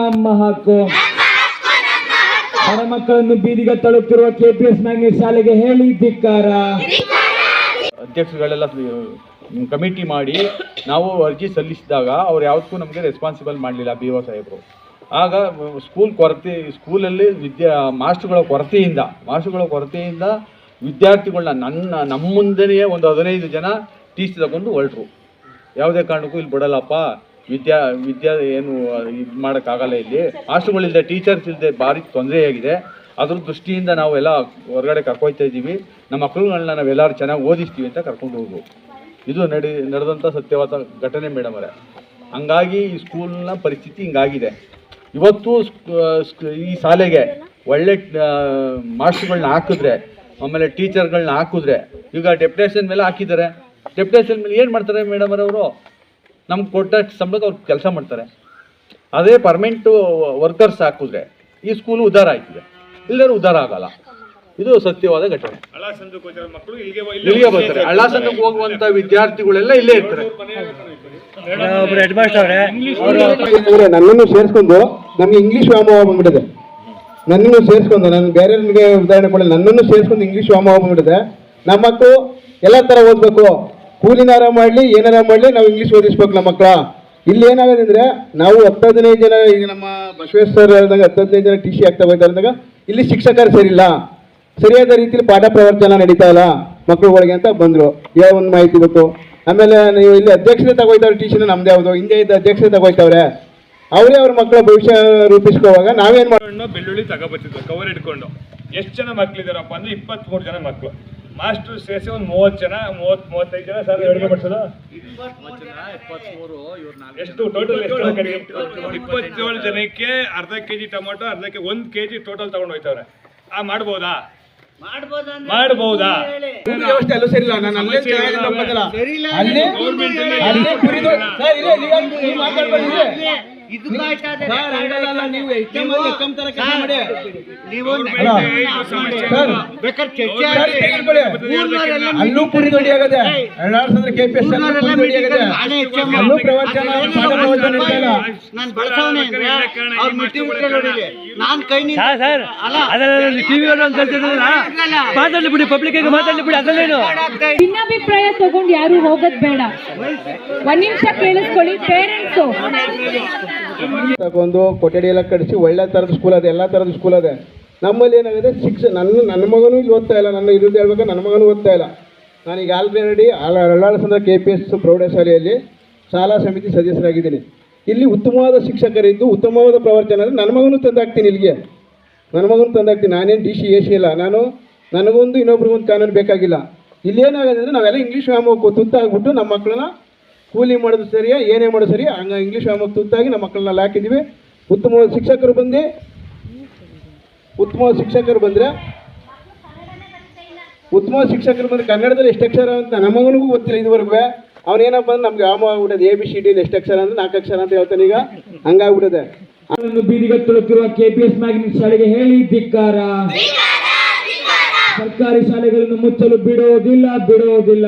ನಮ್ಮ ಹಕ್ಕು. ಮಕ್ಕಳನ್ನು ಬೀದಿಗೆ ತಳುತ್ತಿರುವ ಕೆಪಿಎಸ್ ಮ್ಯಾಗ್ನೆಟ್ ಶಾಲೆಗೆ ಹೇಳಿ ಧಿಕ್ಕಾರ. ಅಧ್ಯಕ್ಷರುಗಳೆಲ್ಲ ಕಮಿಟಿ ಮಾಡಿ ನಾವು ಅರ್ಜಿ ಸಲ್ಲಿಸಿದಾಗ ಅವ್ರು ಯಾವುದಕ್ಕೂ ನಮಗೆ ರೆಸ್ಪಾನ್ಸಿಬಲ್ ಮಾಡಲಿಲ್ಲ ಬಿ ಒ ಸಾಹೇಬರು. ಆಗ ಸ್ಕೂಲ್ ಕೊರತೆ ಸ್ಕೂಲಲ್ಲಿ ವಿದ್ಯಾ, ಮಾಸ್ಟ್ರುಗಳ ಕೊರತೆಯಿಂದ ಮಾಸ್ಟ್ರುಗಳ ಕೊರತೆಯಿಂದ ವಿದ್ಯಾರ್ಥಿಗಳನ್ನ ನನ್ನ ನಮ್ಮ ಮುಂದೆಯೇ ಒಂದು ಹದಿನೈದು ಜನ ಟಿ ಸಿ ತಗೊಂಡು ಹೊರಟರು. ಯಾವುದೇ ಕಾರಣಕ್ಕೂ ಇಲ್ಲಿ ಬಿಡಲ್ಲಪ್ಪ ವಿದ್ಯಾ ವಿದ್ಯಾ ಏನು ಇದು ಮಾಡೋಕ್ಕಾಗಲ್ಲ ಇಲ್ಲಿ. ಹಾಸ್ಟೆಲ್ಗಳಿಲ್ಲದೆ ಟೀಚರ್ಸ್ ಇಲ್ಲದೆ ಭಾರಿ ತೊಂದರೆಯಾಗಿದೆ. ಅದ್ರ ದೃಷ್ಟಿಯಿಂದ ನಾವೆಲ್ಲ ಹೊರಗಡೆ ಕರ್ಕೊಯ್ತಾ ಇದ್ದೀವಿ. ನಮ್ಮ ಮಕ್ಕಳುಗಳನ್ನ ನಾವೆಲ್ಲರೂ ಚೆನ್ನಾಗಿ ಓದಿಸ್ತೀವಿ ಅಂತ ಕರ್ಕೊಂಡು ಹೋಗು ಇದು ನಡೆ ನಡೆದಂಥ ಸತ್ಯವಾದ ಘಟನೆ ಮೇಡಮ್ ಅವರೇ. ಹಂಗಾಗಿ ಈ ಸ್ಕೂಲ್ನ ಪರಿಸ್ಥಿತಿ ಹಿಂಗಾಗಿದೆ. ಇವತ್ತು ಈ ಶಾಲೆಗೆ ಒಳ್ಳೆ ಮಾಸ್ಟರ್ಗಳನ್ನ ಹಾಕಿದ್ರೆ, ಆಮೇಲೆ ಟೀಚರ್ಗಳನ್ನ ಹಾಕಿದ್ರೆ, ಈಗ ಡೆಪ್ಯುಟೇಷನ್ ಮೇಲೆ ಹಾಕಿದ್ದಾರೆ. ಡೆಪ್ಯುಟೇಷನ್ ಮೇಲೆ ಏನು ಮಾಡ್ತಾರೆ ಮೇಡಮ್ ಅವರು ನಮ್ಗೆ ಕೊಟ್ಟ ಸಂಬಳಕ್ಕೆ ಅವ್ರು ಕೆಲಸ ಮಾಡ್ತಾರೆ. ಅದೇ ಪರ್ಮನೆಂಟು ವರ್ಕರ್ಸ್ ಹಾಕಿದ್ರೆ ಈ ಸ್ಕೂಲ್ ಉದ್ಧಾರ ಆಯ್ತದೆ. ಇಲ್ಲರೂ ಉದ್ಧಾರ ಆಗಲ್ಲ. ಇದು ಸತ್ಯವಾದ ಘಟನೆ. ಇಲ್ಲಿಗೆ ಬರ್ತಾರೆ. ಹಳ್ಳಾಸಂದ ಹೋಗುವಂತ ವಿದ್ಯಾರ್ಥಿಗಳೆಲ್ಲ ಇಲ್ಲೇ ಇರ್ತಾರೆ. ನನ್ನನ್ನು ಸೇರಿಸ್ಕೊಂಡು ನಮ್ಗೆ ಇಂಗ್ಲಿಷ್ ವ್ಯಾಮೋಹ ಬಂದ್ಬಿಟ್ಟಿದೆ. ನನ್ನನ್ನು ಸೇರಿಸ್ಕೊಂಡು ನಾನು ಬೇರೆಯವ್ರಿಗೆ ಉದಾಹರಣೆ ಕೊಡಲ್ಲ ನನ್ನನ್ನು ಸೇರಿಸ್ಕೊಂಡು ಇಂಗ್ಲಿಷ್ ವ್ಯಾಮೋಹ ಬಂದ್ಬಿಟ್ಟಿದೆ. ನಮ್ಮ ಮಕ್ಕಳು ಎಲ್ಲ ಥರ ಓದಬೇಕು. ಕೂಲಿನಾರ ಮಾಡಲಿ ಏನಾರ ಮಾಡಲಿ, ನಾವು ಇಂಗ್ಲೀಷ್ ಓದಿಸ್ಬೇಕು ನಮ್ಮ ಮಕ್ಕಳ ಇಲ್ಲಿ ಏನಾಗೋದಂದ್ರೆ, ನಾವು ಹತ್ತು ಹದಿನೈದು ಜನ ಈಗ ನಮ್ಮ ಬಸವೇಶ್ವರ ಹೇಳಿದಾಗ ಹತ್ತು ಹದಿನೈದು ಜನ ಟಿ ಸಿ ಆಗ್ತಾ ಹೋಗ್ತಾ ಇದ್ದಾಗ ಇಲ್ಲಿ ಶಿಕ್ಷಕರು ಸರಿಯಿಲ್ಲ ಸರಿಯಾದ ರೀತಿಯಲ್ಲಿ ಪಾಠ ಪ್ರವರ್ತನ ನಡೀತಾ ಇಲ್ಲ ಮಕ್ಕಳುಗಳಿಗೆ ಅಂತ ಬಂದರು. ಯಾವ ಒಂದು ಮಾಹಿತಿ ಬೇಕು ಆಮೇಲೆ ನೀವು ಇಲ್ಲಿ ಅಧ್ಯಕ್ಷತೆ ತಗೋಯ್ತಾವ್ರೆ ಟಿ ಸಿನ ನಮ್ದು ಯಾವುದು? ಹಿಂದೆ ಇದ್ದ ಅಧ್ಯಕ್ಷತೆ ತಗೋಯ್ತವ್ರೆ. ಅವರೇ ಅವ್ರ ಮಕ್ಕಳ ಭವಿಷ್ಯ ರೂಪಿಸ್ಕೋವಾಗ ನಾವೇನ್ ಮಾಡೋಣ ಬೆಳ್ಳುಳ್ಳಿ ತಗೋಬರ್ತಿದ್ವಿ ಕವರ್ ಇಟ್ಕೊಂಡು ಎಷ್ಟು ಜನ ಮಕ್ಕಳಿದಾರಪ್ಪ ಅಂದ್ರೆ ಇಪ್ಪತ್ಮೂರು ಜನ ಮಕ್ಕಳು ಮಾಸ್ಟರ್ ಸೇರಿಸಿ ಒಂದು ಮೂವತ್ತು ಜನ ಮೂವತ್ ಮೂವತ್ತೈದು ಜನ ಸರ್ ಅಡುಗೆ ಮಾಡಿಸೋದು? ಎಷ್ಟು ಟೋಟಲ್ ಎಷ್ಟು ಇಪ್ಪತ್ತೇಳು ಜನಕ್ಕೆ ಅರ್ಧ ಕೆಜಿ ಟೊಮೊಟೊ ಅರ್ಧ ಕೆ ಒಂದು ಕೆಜಿ ಟೋಟಲ್ ತಗೊಂಡು ಹೋಯ್ತವ್ರೆ. ಆ ಮಾಡ್ಬೋದಾ? ಮಾಡ್ಬೋದಾ? ವ್ಯವಸ್ಥೆ ಅಲ್ಲೂ ಸರಿ ನಾನು ಅಲ್ಲೇ ಚೆನ್ನಾಗಿ. ಅಲ್ಲಿ. ಅಲ್ಲಿ ದೊಡ್ಡಿ ಆಗದೆ ಅಲ್ಲೂ ಪ್ರವಚನ ನಾನು ಬಳಸವನೇ ನಾನ್ ಕೈ ಸರ್ ಅದರಲ್ಲಿ ಟಿವಿ ಮಾತಾಡ್ಲಿ ಬಿಡಿ ಪಬ್ಲಿಕ್ ಮಾತಾಡ್ಲಿ ಬಿಡಿ ಅದಲ್ಲೇನು ಭಿನ್ನಾಭಿಪ್ರಾಯ ತಗೊಂಡು ಯಾರು ಹೋಗೋದ್ ಬೇಡ. ಒಂದ್ ನಿಮಿಷ ಕೇಳಿಸ್ಕೊಳ್ಳಿ ಪೇರೆಂಟ್ಸು ತಗೊಂಡು ಕೊಠಡಿ ಎಲ್ಲ ಕಡಿಸಿ ಒಳ್ಳೆ ಥರದ ಸ್ಕೂಲ್ ಅದೇ, ಎಲ್ಲ ಥರದ ಸ್ಕೂಲ್ ಅದೇ. ನಮ್ಮಲ್ಲಿ ಏನಾಗಿದೆ ಶಿಕ್ಷ ನನ್ನ ನನ್ನ ಮಗನೂ ಇಲ್ಲಿ ಓದ್ತಾ ಇಲ್ಲ, ನನ್ನ ಇರೋದು ಹೇಳ್ಬೇಕು ನನ್ನ ಮಗನೂ ಓದ್ತಾ ಇಲ್ಲ. ನಾನೀಗ already Allalasandra K P S ಪ್ರೌಢಶಾಲೆಯಲ್ಲಿ ಶಾಲಾ ಸಮಿತಿ ಸದಸ್ಯರಾಗಿದ್ದೀನಿ. ಇಲ್ಲಿ ಉತ್ತಮವಾದ ಶಿಕ್ಷಕರಿದ್ದು, ಉತ್ತಮವಾದ ಪ್ರವಚನ ಅಂದರೆ ನನ್ನ ಮಗನೂ ತಂದಾಕ್ತೀನಿ ಇಲ್ಲಿಗೆ. ನನ್ನ ಮಗನೂ ತಂದಾಕ್ತೀನಿ, ನಾನೇನು ಡಿ ಸಿ ಎ ಸಿ ಇಲ್ಲ. ನಾನು, ನನಗೊಂದು ಇನ್ನೊಬ್ರಿಗೊಂದು ಕಾನೂನು ಬೇಕಾಗಿಲ್ಲ. ಇಲ್ಲಿ ಏನಾಗಿದೆ ಅಂದರೆ ನಾವೆಲ್ಲ ಇಂಗ್ಲೀಷ್ ವ್ಯಾಮೋಹಕ್ಕೆ ತುತ್ತಾಗ್ಬಿಟ್ಟು ನಮ್ಮ ಮಕ್ಕಳನ್ನ ಕೂಲಿ ಮಾಡೋದು ಸರಿಯಾ, ಏನೇ ಮಾಡೋದು ಸರಿ ಹಂಗ ಇಂಗ್ಲೀಷ್ ಮ್ಯಾಮ್ ತುತ್ತಾಗಿ ನಮ್ಮ ಮಕ್ಕಳನ್ನ ಅಲ್ಲಿ ಹಾಕಿದ್ದೀವಿ ಉತ್ತಮವಾದ ಶಿಕ್ಷಕರು ಬಂದು. ಉತ್ತಮವಾದ ಶಿಕ್ಷಕರು ಬಂದರೆ, ಉತ್ತಮ ಶಿಕ್ಷಕರು ಬಂದರೆ ಕನ್ನಡದಲ್ಲಿ ಎಷ್ಟು ಅಕ್ಷರ ಅಂತ ನಮ್ಮಗನಿಗೂ ಗೊತ್ತಿಲ್ಲ ಇದುವರೆಗೂ. ಅವನೇನಪ್ಪ ಅಂದ್ರೆ ನಮ್ಗೆ ಆಗ್ಬಿಟ್ಟದೆ ಎ ಬಿ ಸಿ ಡಿಲಿ ಎಷ್ಟು ಅಕ್ಷರ ಅಂದ್ರೆ ನಾಲ್ಕು ಅಕ್ಷರ ಅಂತ ಹೇಳ್ತಾನೆ ಈಗ. ಮಕ್ಕಳನ್ನು ಬೀದಿಗೆ ಪಿ ಎಸ್ ಮ್ಯಾಗ್ನೆಟ್ ಶಾಲೆಗೆ ಹೇಳಿ, ಧಿಕ್ಕಾರ. ಸರ್ಕಾರಿ ಶಾಲೆಗಳನ್ನು ಮುಚ್ಚಲು ಬಿಡೋದಿಲ್ಲ ಬಿಡೋದಿಲ್ಲ.